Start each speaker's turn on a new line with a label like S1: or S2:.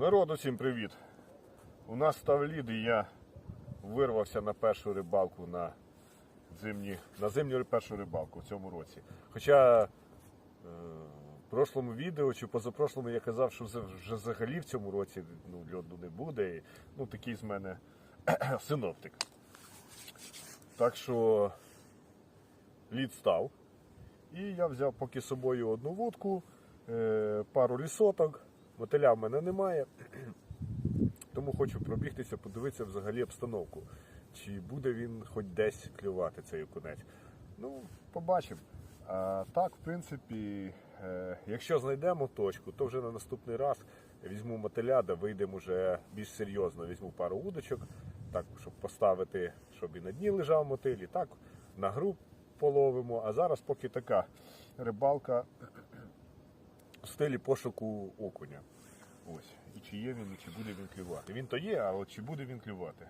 S1: Народу всім привіт! У нас став лід і я вирвався на першу рибалку на зимні, на зимню першу рибалку в цьому році. Хоча е, в прошлому відео чи позапрошлому я казав, що вже взагалі в цьому році ну, льоду не буде. І, ну, такий з мене синоптик. Так що лід став. І я взяв поки з собою одну вудку, е, пару лісоток. Мотиля в мене немає. Тому хочу пробігтися, подивитися взагалі обстановку. Чи буде він хоч десь клювати цей окунець. Ну, побачимо. А так, в принципі, е, якщо знайдемо точку, то вже на наступний раз візьму мотиля, да вийдемо вже більш серйозно. Візьму пару удочок, так, щоб поставити, щоб і на дні лежав мотиль, і так на гру половимо. А зараз поки така рибалка в стилі пошуку окуня. Ось. І чи є він, і чи буде він клювати. Він то є, але чи буде він клювати.